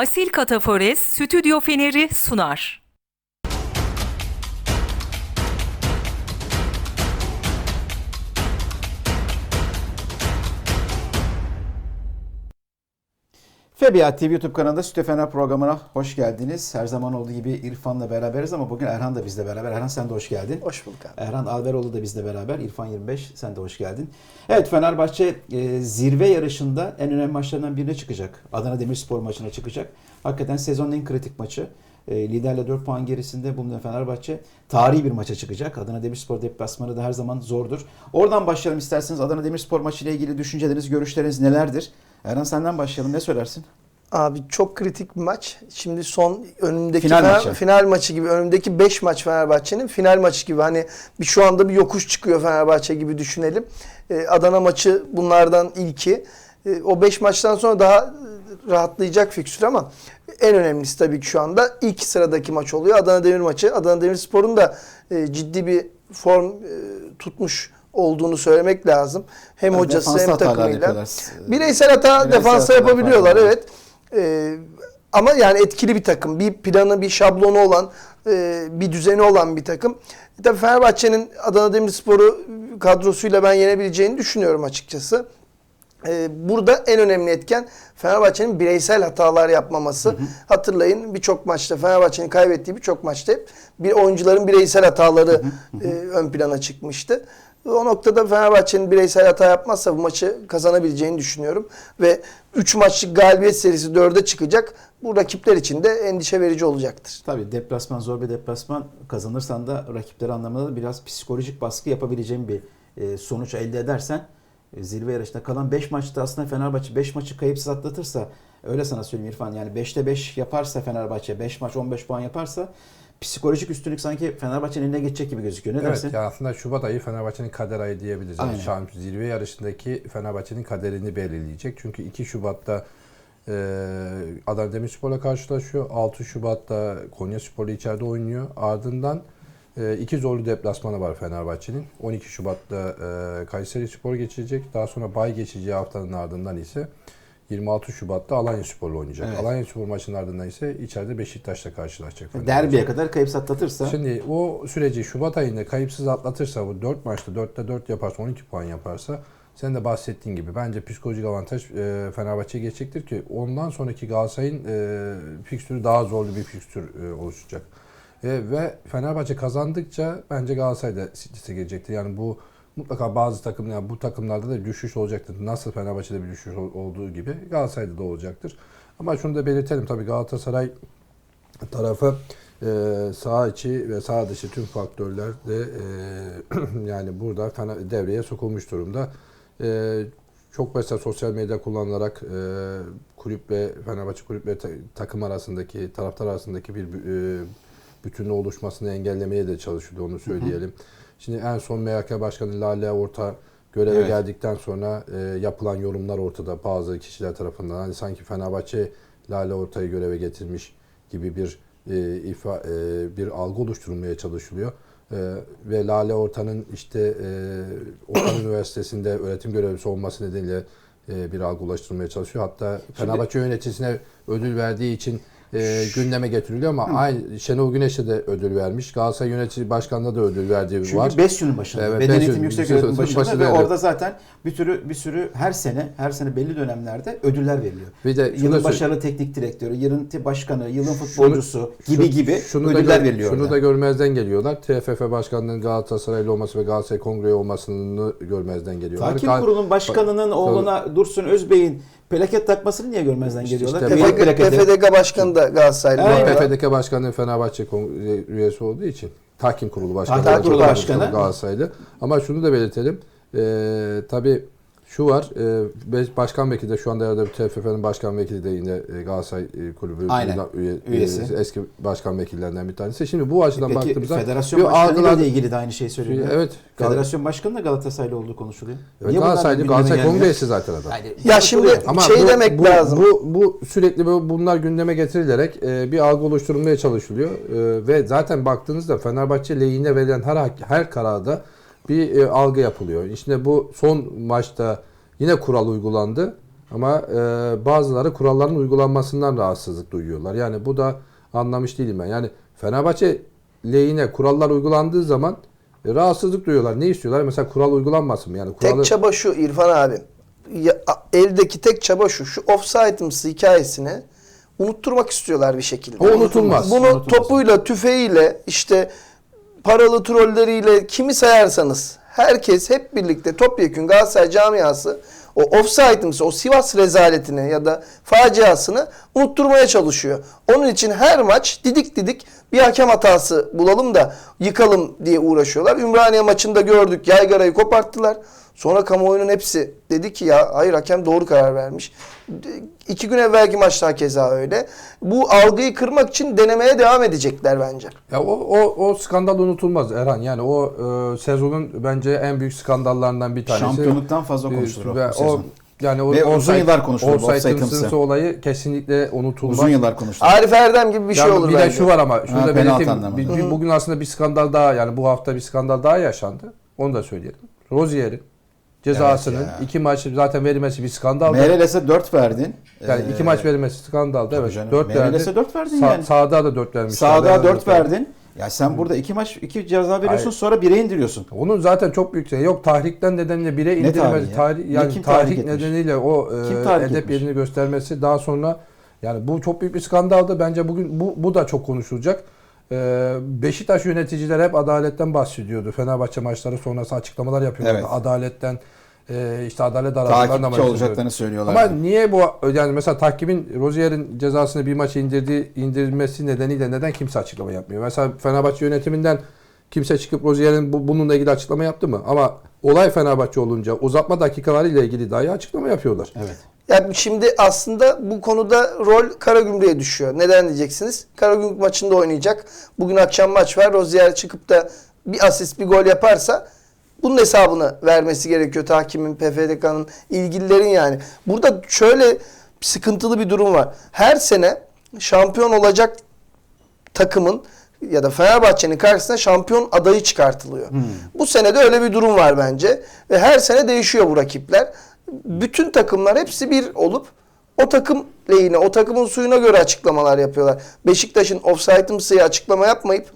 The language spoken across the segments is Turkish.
Asil Katafores Stüdyo Feneri sunar. Febiyat TV YouTube kanalında Süte Fener programına hoş geldiniz. Her zaman olduğu gibi İrfan'la beraberiz ama bugün Erhan da bizle beraber. Erhan sen de hoş geldin. Hoş bulduk abi. Erhan Alveroğlu da bizle beraber. İrfan 25 sen de hoş geldin. Evet Fenerbahçe e, zirve yarışında en önemli maçlarından birine çıkacak. Adana Demirspor maçına çıkacak. Hakikaten sezonun en kritik maçı. E, liderle 4 puan gerisinde bulunan Fenerbahçe tarihi bir maça çıkacak. Adana Demirspor deplasmanı da her zaman zordur. Oradan başlayalım isterseniz. Adana Demirspor maçı ile ilgili düşünceleriniz, görüşleriniz nelerdir? Erhan senden başlayalım. Ne söylersin? Abi çok kritik bir maç. Şimdi son önümdeki Final Fener- maçı. final maçı gibi önümdeki 5 maç Fenerbahçe'nin final maçı gibi hani bir şu anda bir yokuş çıkıyor Fenerbahçe gibi düşünelim. Ee, Adana maçı bunlardan ilki. Ee, o 5 maçtan sonra daha rahatlayacak fikstür ama en önemlisi tabii ki şu anda ilk sıradaki maç oluyor. Adana Demir maçı. Adana Demirspor'un da e, ciddi bir form e, tutmuş olduğunu söylemek lazım. Hem Yani hocası hem takımıyla. yapıyorlar. Bireysel hata Bireysel defansta hatalar yapabiliyorlar var. evet. Ee, ama yani etkili bir takım. Bir planı, bir şablonu olan, e, bir düzeni olan bir takım. E, Tabii Fenerbahçe'nin Adana Demirspor'u kadrosuyla ben yenebileceğini düşünüyorum açıkçası. Ee, burada en önemli etken Fenerbahçe'nin bireysel hatalar yapmaması. Hatırlayın birçok maçta Fenerbahçe'nin kaybettiği birçok maçta hep bir oyuncuların bireysel hataları e, ön plana çıkmıştı. O noktada Fenerbahçe'nin bireysel hata yapmazsa bu maçı kazanabileceğini düşünüyorum. Ve 3 maçlık galibiyet serisi 4'e çıkacak. Bu rakipler için de endişe verici olacaktır. Tabii deplasman zor bir deplasman. Kazanırsan da rakipleri anlamında da biraz psikolojik baskı yapabileceğin bir e, sonuç elde edersen zirve yarışında kalan 5 maçta aslında Fenerbahçe 5 maçı kayıpsız atlatırsa öyle sana söyleyeyim İrfan yani 5'te 5 yaparsa Fenerbahçe 5 maç 15 puan yaparsa psikolojik üstünlük sanki Fenerbahçe'nin eline geçecek gibi gözüküyor. Ne Evet dersin? ya aslında Şubat ayı Fenerbahçe'nin kader ayı diyebiliriz. Yani Aynen. Şamp zirve yarışındaki Fenerbahçe'nin kaderini belirleyecek. Çünkü 2 Şubat'ta e, Adana Demirspor'la karşılaşıyor. 6 Şubat'ta Konya Spor'la içeride oynuyor. Ardından e, iki zorlu deplasmanı var Fenerbahçe'nin. 12 Şubat'ta e, Kayseri Spor geçecek. Daha sonra bay geçeceği haftanın ardından ise 26 Şubat'ta Alanya Spor'la oynayacak. Evet. Alanya Spor maçının ardından ise içeride Beşiktaş'la karşılaşacak. Fenerbahçe. Derbiye kadar kayıpsız atlatırsa Şimdi o süreci Şubat ayında kayıpsız atlatırsa bu 4 maçta 4'te 4 yaparsa 12 puan yaparsa sen de bahsettiğin gibi bence psikolojik avantaj e, Fenerbahçe'ye geçecektir ki ondan sonraki Galatasaray'ın e, fikstürü daha zorlu bir fikstür e, oluşacak. E, ve Fenerbahçe kazandıkça bence Galatasaray da strese gelecektir. Yani bu mutlaka bazı takım yani bu takımlarda da düşüş olacaktır. Nasıl Fenerbahçe'de bir düşüş ol- olduğu gibi Galatasaray'da da olacaktır. Ama şunu da belirtelim tabii Galatasaray tarafı e, sağ içi ve sağ dışı tüm faktörler de e, yani burada Fener- devreye sokulmuş durumda. E, çok mesela sosyal medya kullanılarak e, kulüp ve Fenerbahçe kulüp ve ta- takım arasındaki taraftar arasındaki bir e, bütünlüğü oluşmasını engellemeye de çalışıldı onu söyleyelim. Şimdi en son MHK Başkanı Lale Orta göreve Evet. geldikten sonra e, yapılan yorumlar ortada bazı kişiler tarafından. Hani sanki Fenerbahçe Lale Orta'yı göreve getirmiş gibi bir e, ifa, e, bir algı oluşturulmaya çalışılıyor. E, ve Lale Orta'nın işte e, Okan Üniversitesi'nde öğretim görevlisi olması nedeniyle e, bir algı ulaştırmaya çalışıyor. Hatta Fenerbahçe yöneticisine ödül verdiği için e, gündeme getiriliyor ama aynı Şenol Güneş'e de ödül vermiş. Galatasaray yönetici başkanına da ödül verdiği Çünkü var. BESYU'nun başında. Evet, Beden BESYU- Eğitim Yüksek Öğretim başında, Öğretim ve başında, orada zaten bir sürü bir sürü her sene her sene belli dönemlerde ödüller veriliyor. Bir de şunu da yılın başarılı teknik direktörü, yılın başkanı, yılın futbolcusu gibi Şu- gibi şunu da ödüller gör- veriliyor Şunu orada. da görmezden geliyorlar. TFF başkanlığının Galatasaraylı olması ve Galatasaray Kongre olmasını görmezden geliyorlar. Takip kurulunun başkanının oğluna Dursun Özbey'in plaket takmasını niye görmezden İşte- geliyorlar? işte PFD, plaketi. PFDG Başkanı da Galatasaraylı. Aynen. PFDK Başkanı Fenerbahçe Kongre üyesi olduğu için Tahkim Kurulu Başkanı. Tahkim Kurulu Başkanı. Galatasaraylı. Ama şunu da belirtelim. Ee, tabii şu var. E, başkan vekili de şu anda bir TFF'nin başkan vekili de yine e, Galatasaray e, kulübü Aynen. üye- Üyesi. üyesi, eski başkan vekillerinden bir tanesi. Şimdi bu açıdan Peki baktığımızda federasyon bir başkanıyla algılar- da ilgili de aynı şeyi söylüyor. Evet. Federasyon başkanı da Galatasaraylı olduğu konuşuluyor. Evet, Niye Galatasaraylı, Galatasaray? Kongresi zaten adam. Yani Ya şimdi. Ama şey bu, demek bu, lazım. Bu, bu sürekli bu- bunlar gündeme getirilerek e, bir algı oluşturulmaya çalışılıyor. E, ve zaten baktığınızda Fenerbahçe lehine verilen her her kararda bir e, algı yapılıyor. İşte bu son maçta yine kural uygulandı. Ama e, bazıları kuralların uygulanmasından rahatsızlık duyuyorlar. Yani bu da anlamış değilim ben. Yani Fenerbahçe lehine kurallar uygulandığı zaman e, rahatsızlık duyuyorlar. Ne istiyorlar? Mesela kural uygulanmasın mı? Yani kuralı... Tek çaba şu İrfan abi. Ya, eldeki tek çaba şu. Şu offside'ımsı hikayesini unutturmak istiyorlar bir şekilde. O unutulmaz. Bunu Unutulmaz. topuyla, tüfeğiyle, işte paralı trolleriyle kimi sayarsanız herkes hep birlikte topyekün Galatasaray camiası o offside'ımsı, o Sivas rezaletini ya da faciasını unutturmaya çalışıyor. Onun için her maç didik didik bir hakem hatası bulalım da yıkalım diye uğraşıyorlar. Ümraniye maçında gördük yaygarayı koparttılar. Sonra kamuoyunun hepsi dedi ki ya hayır hakem doğru karar vermiş. İki gün evvelki maçta keza öyle. Bu algıyı kırmak için denemeye devam edecekler bence. Ya o, o, o skandal unutulmaz Erhan. Yani o e, sezonun bence en büyük skandallarından bir tanesi. Şampiyonluktan fazla konuşulur o, Ve bu sezon. yani o, Ve uzun offside- yıllar konuşulur bu offside olayı kesinlikle unutulmaz. Uzun yıllar konuştuk. Arif Erdem gibi bir şey Yani olur bir bence. de şu var ama şunu Ha, da belirteyim. Bir- bir- bugün aslında bir skandal daha yani bu hafta bir skandal daha yaşandı. Onu da söyleyelim. Rozier'in cezasının Evet ya. iki maç zaten verilmesi bir skandaldı. Meireles'e 4 verdin. yani Ee, iki maç verilmesi skandaldı. Evet. canım. 4 verdi. Meireles'e 4 verdin Sa- yani. Sağda da 4 vermişler. Sağda 4 verdin. Ya sen burada iki maç iki ceza veriyorsun Hayır. sonra 1'e indiriyorsun. Onun zaten çok büyük şey. Yok tahrikten nedeniyle bire Ne indirilmesi. tahriği ya? Ne yani kim tahrik tahrik nedeniyle o e, Kim tahrik edep etmiş? yerini göstermesi daha sonra yani bu çok büyük bir skandaldı. Bence bugün bu, bu da çok konuşulacak. E, Beşiktaş yöneticiler hep adaletten bahsediyordu. Fenerbahçe maçları sonrası açıklamalar yapıyorlardı. Evet. Adaletten e, işte adalet aralarında Takipçi olacaklarını söylüyorlar. Ama niye bu yani mesela tahkimin Rozier'in cezasını bir maça indirdiği indirilmesi nedeniyle neden kimse açıklama yapmıyor? Mesela Fenerbahçe yönetiminden kimse çıkıp Rozier'in bu, bununla ilgili açıklama yaptı mı? Ama olay Fenerbahçe olunca uzatma dakikalarıyla ilgili dahi açıklama yapıyorlar. Evet. Yani şimdi aslında bu konuda rol Karagümrük'e düşüyor. Neden diyeceksiniz? Karagümrük maçında oynayacak. Bugün akşam maç var. Rozier çıkıp da bir asist bir gol yaparsa bunun hesabını vermesi gerekiyor takimin, PFDK'nın, ilgililerin yani. Burada şöyle sıkıntılı bir durum var. Her sene şampiyon olacak takımın ya da Fenerbahçe'nin karşısına şampiyon adayı çıkartılıyor. Bu sene de öyle bir durum var bence. Ve her sene değişiyor bu rakipler. Bütün takımlar hepsi bir olup o takım lehine, o takımın suyuna göre açıklamalar yapıyorlar. Beşiktaş'ın offside'ımsıya açıklama yapmayıp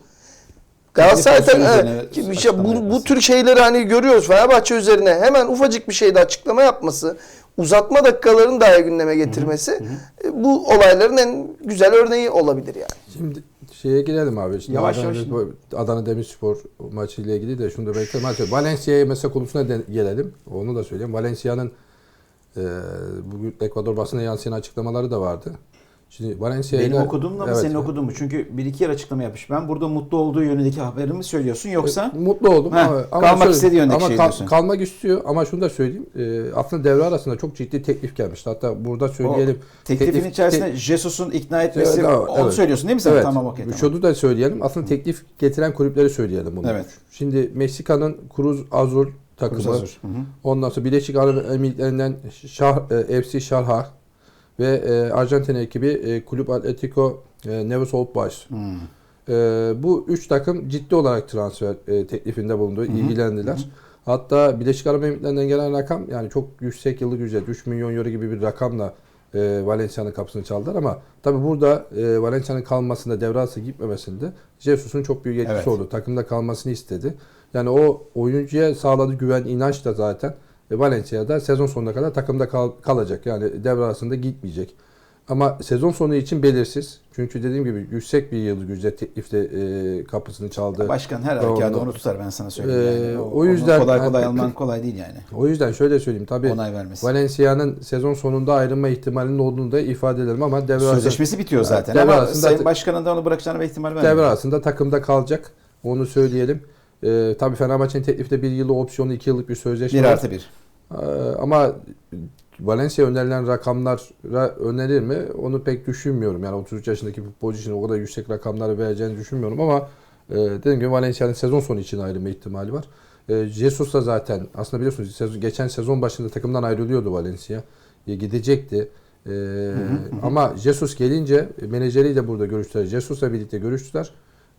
Galatasaray pozisyon takımı- üzerine evet, bir şey, açıklama bu, bu tür şeyleri hani görüyoruz. Fenerbahçe üzerine hemen ufacık bir şeyde açıklama yapması, uzatma dakikalarını dahi gündeme getirmesi e, bu olayların en güzel örneği olabilir yani. Şimdi şeye girelim abi. Şimdi Yavaş Adana, yavaş. Demir- Adana Demirspor maçı ile ilgili de şunu da beklerim. Hadi Valencia'ya mesela konusuna de- gelelim. Onu da söyleyeyim. Valencia'nın e, bugün Ekvador basına yansıyan açıklamaları da vardı. Şimdi Valencia'yla Benim okuduğumla mı Evet. senin okuduğun mu? Çünkü bir iki yer açıklama yapmış. Ben burada mutlu olduğu yönündeki haberimi söylüyorsun yoksa E, mutlu oldum. Heh, ama, ama kalmak istediği yöndeki ama şey kal- diyorsun. kalmak istiyor ama şunu da söyleyeyim. E, aslında devre arasında çok ciddi teklif gelmişti. Hatta burada söyleyelim. o teklifin Teklif- içerisinde te- Jesus'un ikna etmesi Evet, onu evet. söylüyorsun değil mi sen? Evet. Tamam okey. Tamam. Şunu da söyleyelim. Aslında teklif getiren kulüpleri söyleyelim bunu. Evet. Şimdi Meksika'nın Cruz Azul takımı. Hı. Ondan sonra Birleşik Arap Emirlikleri'nden Şah, e, FC Şarha ve e, Arjantin ekibi e, Kulüp Atletico e, Neves Old Boys. Hmm. E, bu üç takım ciddi olarak transfer e, teklifinde bulundu, ilgilendiler. Hatta Birleşik Arap Emirlikleri'nden gelen rakam yani çok yüksek yıllık ücret 3 milyon euro gibi bir rakamla e, Valencia'nın kapısını çaldılar ama tabi burada e, Valencia'nın kalmasında devre arası gitmemesinde Jesus'un çok büyük etkisi Evet. oldu. Takımda kalmasını istedi. Yani o oyuncuya sağladığı güven, inanç da zaten e, Valencia'da sezon sonuna kadar takımda kal- kalacak. Yani devre arasında gitmeyecek. Ama sezon sonu için belirsiz. Çünkü dediğim gibi yüksek bir yıllık ücret teklifte e, kapısını çaldı. Başkan her halükarda onu tutar ben sana söyleyeyim. Ee, yani. o yüzden- onu kolay kolay alman kolay değil yani. O yüzden şöyle söyleyeyim tabii Onay vermesi. Valencia'nın sezon sonunda ayrılma ihtimalinin olduğunu da ifade edelim ama devre Sözleşmesi bitiyor zaten devre ama arasında- Sayın Başkan'ın da onu bırakacağına bir ihtimal devre vermiyor. arasında takımda kalacak. Onu söyleyelim. Ee, tabii Fenerbahçe'nin teklifte bir yıllık opsiyonu, iki yıllık bir sözleşme 1 var. artı 1. Ee, ama Valencia önerilen rakamlara önerir mi? Onu pek düşünmüyorum. Yani 33 yaşındaki futbolcu için o kadar yüksek rakamları vereceğini düşünmüyorum ama e, dediğim gibi Valencia'nın sezon sonu için ayrılma ihtimali var. E, Jesus da zaten aslında biliyorsunuz sezon, geçen sezon başında takımdan ayrılıyordu Valencia. E, gidecekti. E, ama Jesus gelince e, menajeriyle burada görüştüler. Jesus'la birlikte görüştüler.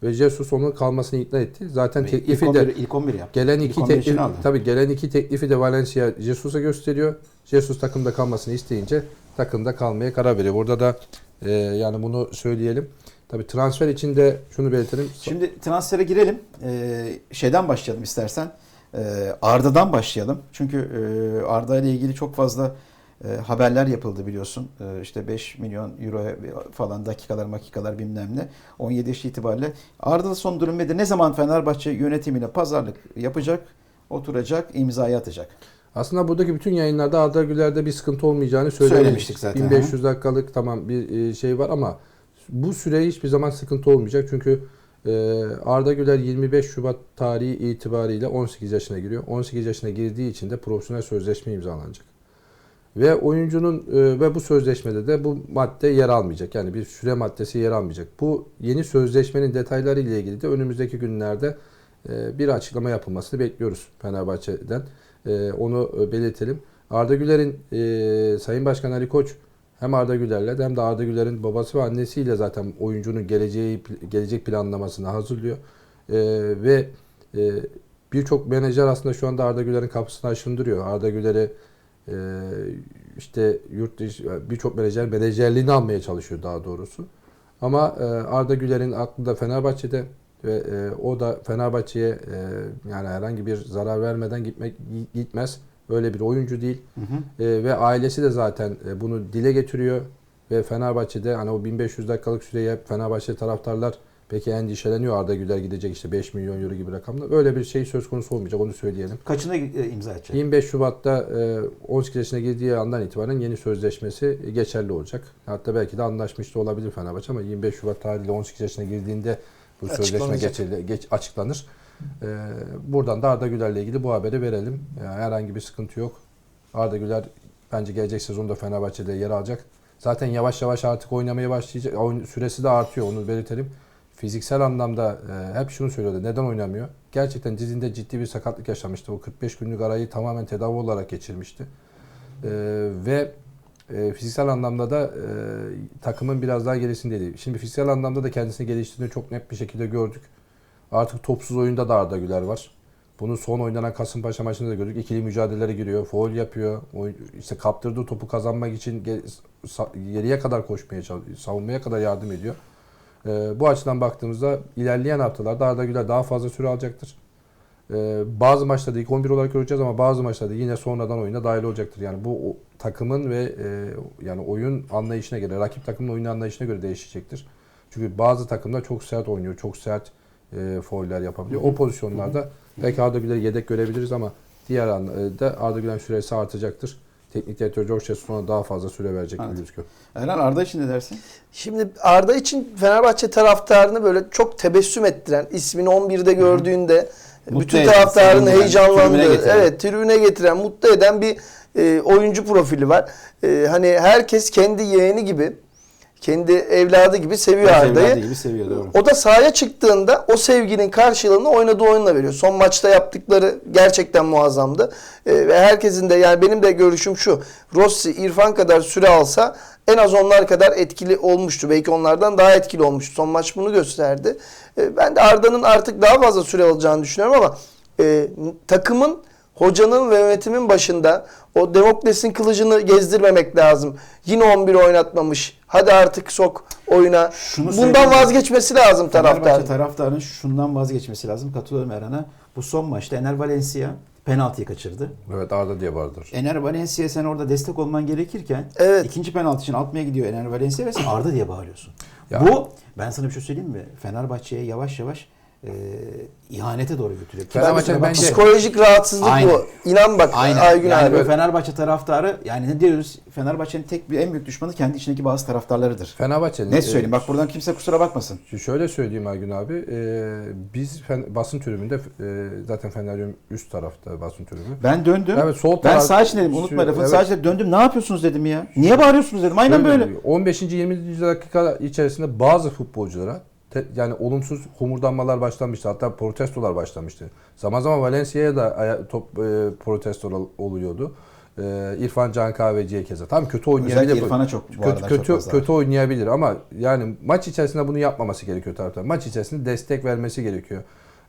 Ve Jesus onun kalmasını ikna etti. Zaten İlk teklifi 11, de ilk 11 yaptı. gelen İlk iki 11 için teklif aldı. tabii gelen iki teklifi de Valencia Jesus'a gösteriyor. Jesus takımda kalmasını isteyince takımda kalmaya karar veriyor. Burada da e, yani bunu söyleyelim. Tabii transfer için de şunu belirtelim. Şimdi transfere girelim. Ee, şeyden başlayalım istersen. Ee, Arda'dan başlayalım. Çünkü e, Arda ile ilgili çok fazla e, haberler yapıldı biliyorsun. E, işte 5 milyon euro falan dakikalar makikalar bilmem ne. 17 yaş itibariyle. Arda'nın son durum nedir? Ne zaman Fenerbahçe yönetimiyle pazarlık yapacak, oturacak, imzayı atacak? Aslında buradaki bütün yayınlarda Arda Güler'de bir sıkıntı olmayacağını söylemiştik. Söylemiştik zaten, 1500 dakikalık tamam bir e, şey var ama bu süre hiçbir zaman sıkıntı olmayacak. Çünkü e, Arda Güler 25 Şubat tarihi itibariyle 18 yaşına giriyor. 18 yaşına girdiği için de profesyonel sözleşme imzalanacak. Ve oyuncunun e, ve bu sözleşmede de bu madde yer almayacak. Yani bir süre maddesi yer almayacak. Bu yeni sözleşmenin detayları ile ilgili de önümüzdeki günlerde e, bir açıklama yapılmasını bekliyoruz Fenerbahçe'den. E, onu belirtelim. Arda Güler'in Sayın Başkan Ali Koç hem Arda Güler'le hem de Arda Güler'in babası ve annesiyle zaten oyuncunun geleceği gelecek planlamasını hazırlıyor. Ve birçok menajer aslında şu anda Arda Güler'in kapısını aşındırıyor. Arda Güler'i e, işte yurt dışı birçok menajer menajerliğini almaya çalışıyor daha doğrusu. Ama e, Arda Güler'in aklı da Fenerbahçe'de ve e, o da Fenerbahçe'ye e, yani herhangi bir zarar vermeden gitmek gitmez. Öyle bir oyuncu değil. E, ve ailesi de zaten e, bunu dile getiriyor ve Fenerbahçe'de hani o 1500 dakikalık süreyi hep Fenerbahçe taraftarlar peki endişeleniyor Arda Güler gidecek işte 5 milyon euro gibi rakamlar. Öyle bir şey söz konusu olmayacak onu söyleyelim. Kaçına e, imza atacak? 25 Şubat'ta e, 18 yaşına girdiği andan itibaren yeni sözleşmesi geçerli olacak. Hatta belki de anlaşmış da olabilir Fenerbahçe ama 25 Şubat tarihiyle 18 yaşına girdiğinde bu sözleşme geçerli, geç, açıklanır. E, buradan da Arda Güler'le ilgili bu haberi verelim. Yani herhangi bir sıkıntı yok. Arda Güler bence gelecek sezonda Fenerbahçe'de yer alacak. Zaten yavaş yavaş artık oynamaya başlayacak. Oyun süresi de artıyor onu belirtelim. Fiziksel anlamda e, hep şunu söylüyordu. Neden oynamıyor? Gerçekten dizinde ciddi bir sakatlık yaşamıştı. O 45 günlük arayı tamamen tedavi olarak geçirmişti. E, ve e, fiziksel anlamda da e, takımın biraz daha gerisindeydi. Şimdi fiziksel anlamda da kendisini geliştirdiğini çok net bir şekilde gördük. Artık topsuz oyunda da Arda Güler var. Bunu son oynanan Kasımpaşa maçında da gördük. İkili mücadelelere giriyor, foul yapıyor. Oyun, işte kaptırdığı topu kazanmak için geriye kadar koşmaya çalışıyor, savunmaya kadar yardım ediyor. Ee, bu açıdan baktığımızda ilerleyen haftalarda Arda Güler daha fazla süre alacaktır. Ee, bazı maçlarda ilk 11 olarak göreceğiz ama bazı maçlarda yine sonradan oyuna dahil olacaktır. Yani bu o, takımın ve e, yani oyun anlayışına göre, rakip takımın oyun anlayışına göre değişecektir. Çünkü bazı takımlar çok sert oynuyor, çok sert e, fauller yapabiliyor. O pozisyonlarda belki Arda Güler'i yedek görebiliriz ama diğer anda Arda Güler'in süresi artacaktır. Teknik direktör George Jesus ona daha fazla süre verecek gibi Evet. gözüküyor. Erhan Arda için ne dersin? Şimdi Arda için Fenerbahçe taraftarını böyle çok tebessüm ettiren, ismini 11'de gördüğünde Mutlu bütün eden, taraftarını heyecanlandığı, evet tribüne getiren, mutlu eden bir e, oyuncu profili var. E, hani herkes kendi yeğeni gibi, kendi evladı gibi seviyor Evladı Arda'yı. gibi seviyor doğru. O da sahaya çıktığında o sevginin karşılığını oynadığı oyunla veriyor. Son maçta yaptıkları gerçekten muazzamdı. Ee, ve herkesin de yani benim de görüşüm şu. Rossi, İrfan kadar süre alsa en az onlar kadar etkili olmuştu. Belki onlardan daha etkili olmuştu. Son maç bunu gösterdi. Ee, ben de Arda'nın artık daha fazla süre alacağını düşünüyorum ama e, takımın hocanın ve yönetimin başında o Demokles'in kılıcını gezdirmemek lazım. Yine 11 oynatmamış. Hadi artık sok oyuna. Şunu Bundan vazgeçmesi lazım Fenerbahçe taraftar. taraftarının şundan vazgeçmesi lazım. Katılıyorum Erhan'a. Bu son maçta Ener Valencia penaltıyı kaçırdı. Evet Arda diye vardır. Ener Valencia'ya sen orada destek olman gerekirken Evet. ikinci penaltı için atmaya gidiyor Ener Valencia ve sen Arda diye bağırıyorsun. Ya- Bu ben sana bir şey söyleyeyim mi? Fenerbahçe'ye yavaş yavaş e, ihanete doğru götürüyor. Fenerbahçe bence- Psikolojik rahatsızlık Aynen. bu. İnan bak Aynen. Aygün yani abi. Fenerbahçe taraftarı yani ne diyoruz? Fenerbahçe'nin tek bir en büyük düşmanı kendi içindeki bazı taraftarlarıdır. Fenerbahçe'nin Ne e, söyleyeyim? Bak buradan kimse kusura bakmasın. Şöyle söyleyeyim Aygün abi. e, biz fen- basın tribünde e, zaten Feneryum üst tarafta basın tribünü. Ben döndüm. Evet, sol ben taraf- sağ için dedim. Unutma lafını. evet. Sadece döndüm. Ne yapıyorsunuz dedim ya. Niye bağırıyorsunuz dedim. Aynen Şöyle böyle. diyor, 15. 20. dakika içerisinde bazı futbolculara yani olumsuz homurdanmalar başlamıştı. Hatta protestolar başlamıştı. Zaman zaman Valencia'ya da top e, protestolar oluyordu. e, İrfan Can Kahveci'ye keza. Tam kötü oynayabilir. Özellikle İrfan'a çok bu kötü, aralar çok kötü, kötü oynayabilir ama yani maç içerisinde bunu yapmaması gerekiyor taraftar. Maç içerisinde destek vermesi gerekiyor.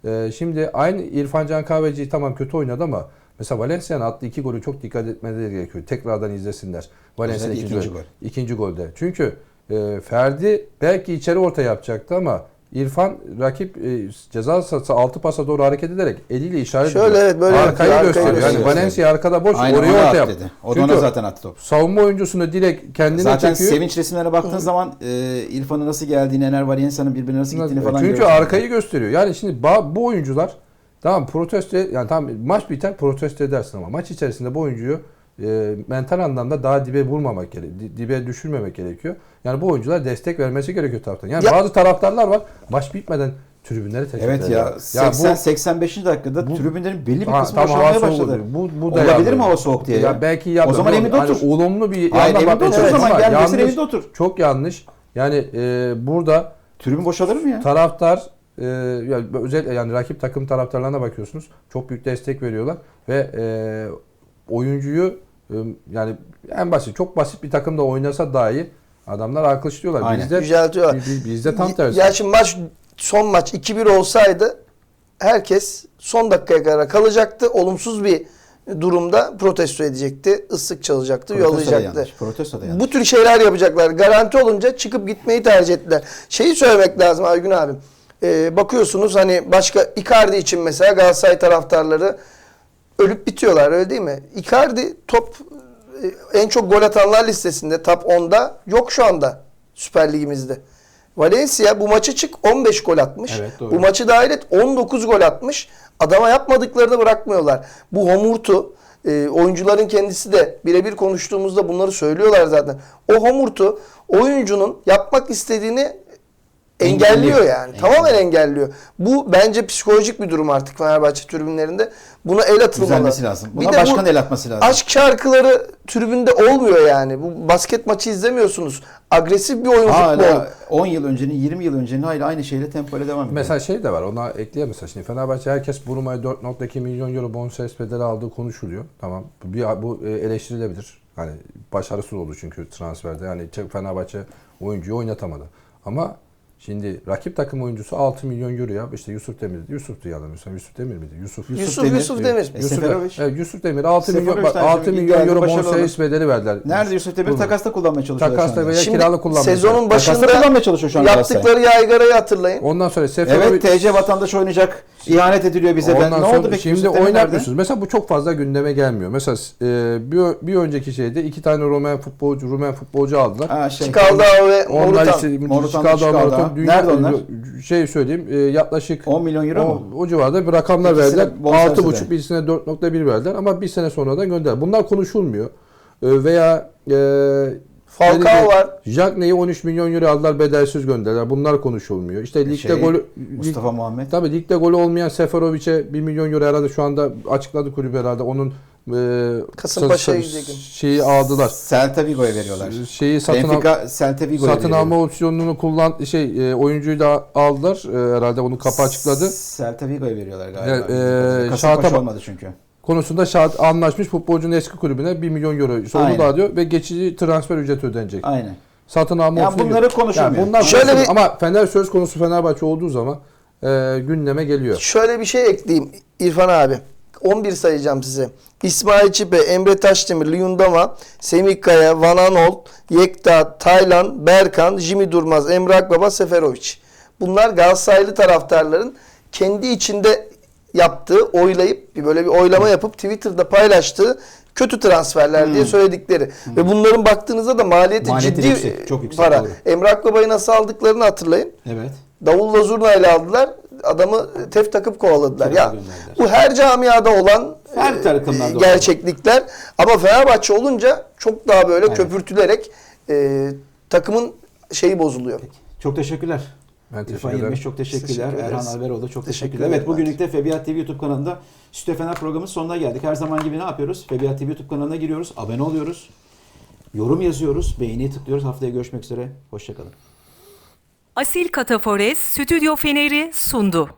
E, şimdi aynı İrfan Can Kahveci tamam kötü oynadı ama mesela Valencia'nın attığı iki golü çok dikkat etmeleri gerekiyor. Tekrardan izlesinler. Özellikle ikinci, ikinci gol. İkinci golde. Çünkü e, Ferdi belki içeri orta yapacaktı ama İrfan rakip e, ceza sahası altı pasa doğru hareket ederek eliyle işaret Şöyle ediyor. evet, böyle arkayı yapıyor, gösteriyor. arkayı Yani. Valencia arkada boş Aynen oraya orta yap. dedi. O da Çünkü ona zaten attı top. savunma oyuncusunu direkt kendine Zaten çekiyor. sevinç resimlerine baktığın zaman e, İrfan'ın nasıl geldiğini, Ener Valencia'nın birbirine nasıl gittiğini falan Çünkü görüyorsun. arkayı gösteriyor. Yani şimdi bu oyuncular tamam protesto yani tamam maç biter protesto edersin ama maç içerisinde bu oyuncuyu e, mental anlamda daha dibe vurmamak gerekiyor. Dibe düşürmemek gerekiyor. Yani bu oyuncular destek vermesi gerekiyor taraftan. Yani Ya- bazı taraftarlar var maç bitmeden tribünleri teşvik Evet ya, Ya 80 85. dakikada bu- tribünlerin belli bir kısmı tam boşalmaya başladı. Bu, bu da Olabilir mi hava soğuk diye Ya, ya? belki yapma. O zaman Yok, evinde hani otur. olumlu bir Hayır, yandan evinde otur o zaman, ama gelmesin, yanlış, evinde otur. Çok yanlış. Yani e, burada Tribün boşalır mı ya? taraftar e, yani özel yani rakip takım taraftarlarına bakıyorsunuz. Çok büyük destek veriyorlar ve e, oyuncuyu yani en basit çok basit bir takımda oynasa dahi adamlar alkışlıyorlar. Aynen. Bizde Yüceltiyorlar. biz- bizde tam tersi. Ya şimdi maç son maç 2-1 olsaydı herkes son dakikaya kadar kalacaktı. Olumsuz bir durumda protesto edecekti. ıslık çalacaktı, Protesto da yollayacaktı. yanlış. Protesto da yanlış. Bu tür şeyler yapacaklar. Garanti olunca çıkıp gitmeyi tercih ettiler. Şeyi söylemek lazım Aygün abi. Ee, bakıyorsunuz hani başka Icardi için mesela Galatasaray taraftarları ölüp bitiyorlar öyle değil mi? Icardi top e, en çok gol atanlar listesinde top 10'da yok şu anda Süper Ligimizde. Valencia bu maçı çık 15 gol atmış. Evet, doğru. bu maçı dahil et 19 gol atmış. Adama yapmadıklarını bırakmıyorlar. Bu homurtu e, oyuncuların kendisi de birebir konuştuğumuzda bunları söylüyorlar zaten. O homurtu oyuncunun yapmak istediğini engelliyor yani. Engelliyor. Tamamen engelliyor. Bu bence psikolojik bir durum artık Fenerbahçe tribünlerinde. Buna el atılmalı. Düzelmesi lazım. Bir Buna de başkan bu el atması lazım. Aşk şarkıları tribünde olmuyor yani. Bu basket maçı izlemiyorsunuz. Agresif bir oyun futbol. Hala 10 yıl öncenin, 20 yıl öncenin hala aynı şeyle tempoyla devam ediyor. Mesela şey de var ona ekleyeyim mesela şimdi Fenerbahçe herkes Buruma'ya 4.2 milyon euro bonservis bedeli aldığı konuşuluyor. Tamam bu, bir, bu e, eleştirilebilir. Hani başarısız oldu çünkü transferde. Yani Fenerbahçe oyuncuyu oynatamadı. Ama şimdi rakip takım oyuncusu 6 milyon euro ya. İşte Yusuf Demir. Yusuf'tu yanılmıyorsam. Yusuf Demir miydi? Yusuf. Yusuf, Yusuf Demir. E, Seferovic. Evet, Yusuf Demir 6 milyon Seferovic de 6 şimdi milyon geldi, euro başarılı bonservis bedeli verdiler. Nerede Yusuf Demir? Burma. Takasta kullanmaya çalışıyor Takasta şu anda. veya Şimdi kiralık kullanmaya sezonun Takasta başında kullanmaya çalışıyor şu an yaptıkları yaygarayı hatırlayın. Ondan sonra Seferovic Evet TC vatandaş oynayacak. İhanet ediliyor bize. Ben, Ondan ne sonra oldu peki? Şimdi Yusuf Demir nerede? oynatmıyorsunuz. Mesela bu çok fazla gündeme gelmiyor. Mesela e, bir, bir önceki şeyde iki tane Rumen futbolcu, Rumen futbolcu aldılar. Ha, şey, Çikaldao ve Onlar Morutan. işte Morutan, Chicago, Chicago. Morutan, dünya- Nerede onlar? Şey söyleyeyim e, yaklaşık 10 milyon euro o, mu? o civarda bir rakamlar İkisine verdiler. bonservisi 6,5 de. birisine 4.1 verdiler ama bir sene sonra da gönderdiler. Bunlar konuşulmuyor. E, veya e, Falcao Jack- var. Jackney'i 13 milyon euro aldılar bedelsiz gönderdiler. Bunlar konuşulmuyor. İşte ligde Şey, golü Mustafa Muhammed. Tabii ligde golü olmayan Seferovic'e 1 milyon euro herhalde şu anda açıkladı kulüp herhalde. Onun e, Kasımpaşa'ya gidecek. Şeyi aldılar. Celta Vigo'ya veriyorlar. Şeyi satın al, Benfica Celta Vigo'ya satın veriyor. alma opsiyonunu kullan şey e, oyuncuyu da aldılar. E, herhalde onu kapı açıkladı. Celta Vigo'ya veriyorlar galiba. Evet, e, Kasımpaşa olmadı çünkü. Konusunda şart anlaşmış futbolcunun eski kulübüne 1 milyon euro sorunu Aynen. da diyor ve geçici transfer ücreti ödenecek. Aynen. Satın alma Ya opsiyonu. bunları konuşulmuyor. Yani bunlar Şöyle konuşulmuyor. bir- ama Fener söz konusu Fenerbahçe olduğu zaman e, gündeme geliyor. Şöyle bir şey ekleyeyim İrfan abi. 11 sayacağım size. İsmail Çipe, Emre Taşdemir, Liyundama, Semih Kaya, Van Anolt, Yekta, Taylan, Berkan, Jimmy Durmaz, Emre Akbaba, Seferovic. Bunlar Galatasaraylı taraftarların kendi içinde yaptığı, oylayıp bir böyle bir oylama yapıp Twitter'da paylaştığı kötü transferler diye söyledikleri. Ve bunların baktığınızda da maliyeti, Maliyeti ciddi yüksek, çok yüksek, para. doğru. Emre Akbaba'yı nasıl aldıklarını hatırlayın. Evet. Davulla zurna ile aldılar. Adamı tef takıp kovaladılar. Tarafa Ya gönderdiler. bu her camiada olan Her e, takımlarda olan. gerçeklikler. Ama Fenerbahçe olunca çok daha böyle Evet. köpürtülerek e, takımın şeyi bozuluyor. Çok teşekkürler. Ben teşekkür İrfan ederim. 25 çok teşekkürler. Teşekkür. Erhan Alberoğlu çok Teşekkür teşekkürler. ederim Evet bugünlük de Febiyat TV YouTube kanalında Süte Fener programının sonuna geldik. Her zaman gibi ne yapıyoruz? Febiyat TV YouTube kanalına giriyoruz. Abone oluyoruz. Yorum yazıyoruz. Beğeniye tıklıyoruz. Haftaya görüşmek üzere. Hoşçakalın. Asil Katafores Stüdyo Fener'i sundu.